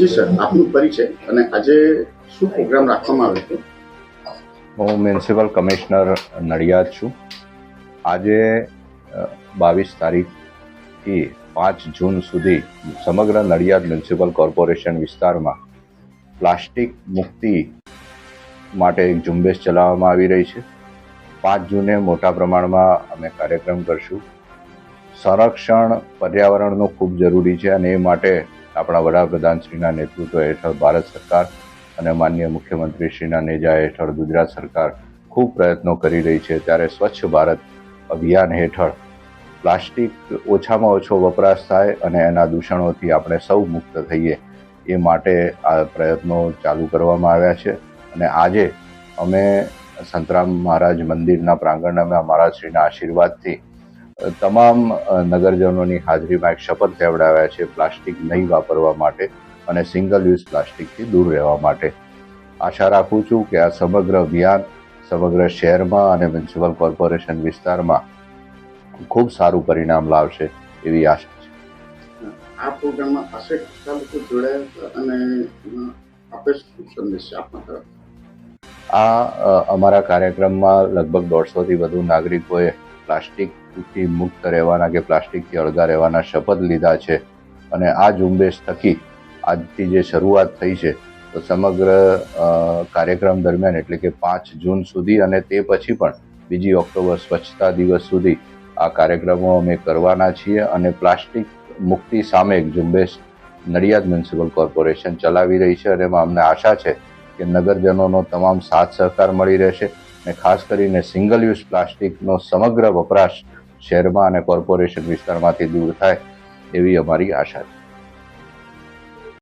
જી sir આપનો પરિચય અને આજે શું પ્રોગ્રામ રાખવામાં આવ્યો છે? હું મ્યુનિસિપલ કમિશનર નડિયાદ છું. આજે બાવીસ તારીખથી પાંચ જૂન સુધી સમગ્ર નડિયાદ મ્યુનિસિપલ કોર્પોરેશન વિસ્તારમાં પ્લાસ્ટિક મુક્તિ માટે એક ઝુંબેશ ચલાવવામાં આવી રહી છે. પાંચ જૂને મોટા પ્રમાણમાં અમે કાર્યક્રમ કરશું. સંરક્ષણ પર્યાવરણનું ખૂબ જરૂરી છે અને એ માટે આપણા વડાપ્રધાનશ્રીના નેતૃત્વ હેઠળ ભારત સરકાર અને માનનીય મુખ્યમંત્રીશ્રીના નેજા હેઠળ ગુજરાત સરકાર ખૂબ પ્રયત્નો કરી રહી છે. ત્યારે સ્વચ્છ ભારત અભિયાન હેઠળ પ્લાસ્ટિક ઓછામાં ઓછો વપરાશ થાય અને એના દૂષણોથી આપણે સૌ મુક્ત થઈએ એ માટે આ પ્રયત્નો ચાલુ કરવામાં આવ્યા છે. અને આજે અમે સંતરામ મહારાજ મંદિરના પ્રાંગણમાં મહારાજશ્રીના આશીર્વાદથી તમામ નગરજનોની હાજરીમાં એક શપથ લેવડાવ્યા છે પ્લાસ્ટિક નહીં વાપરવા માટે અને સિંગલ યુઝ પ્લાસ્ટિકથી દૂર રહેવા માટે. આશા રાખું છું કે આ સમગ્ર અભિયાન સમગ્ર શહેરમાં અને મ્યુનિસિપલ કોર્પોરેશન વિસ્તારમાં ખૂબ સારું પરિણામ લાવશે એવી આશા છે. આ પ્રોગ્રામમાં આશરે તાલુકો જોડાયા અને આપે સંદેશ છે તરફ આ અમારા કાર્યક્રમમાં લગભગ દોઢસોથી વધુ નાગરિકોએ પ્લાસ્ટિકથી મુક્ત રહેવાના કે પ્લાસ્ટિકથી અળગા રહેવાના શપથ લીધા છે અને આ ઝુંબેશ થકી આજથી જે શરૂઆત થઈ છે, તો સમગ્ર કાર્યક્રમ દરમિયાન એટલે કે પાંચ જૂન સુધી અને તે પછી પણ બીજી ઓક્ટોબર સ્વચ્છતા દિવસ સુધી આ કાર્યક્રમો અમે કરવાના છીએ અને પ્લાસ્ટિક મુક્તિ સામે એક ઝુંબેશ નડિયાદ મ્યુનિસિપલ કોર્પોરેશન ચલાવી રહી છે અને એમાં અમને આશા છે કે નગરજનોનો તમામ સાથ સહકાર મળી રહેશે. અને ખાસ કરીને સિંગલ યુઝ પ્લાસ્ટિકનો સમગ્ર વપરાશ શહેરમાં અને કોર્પોરેશન વિસ્તારમાંથી દૂર થાય એવી અમારી આશા છે.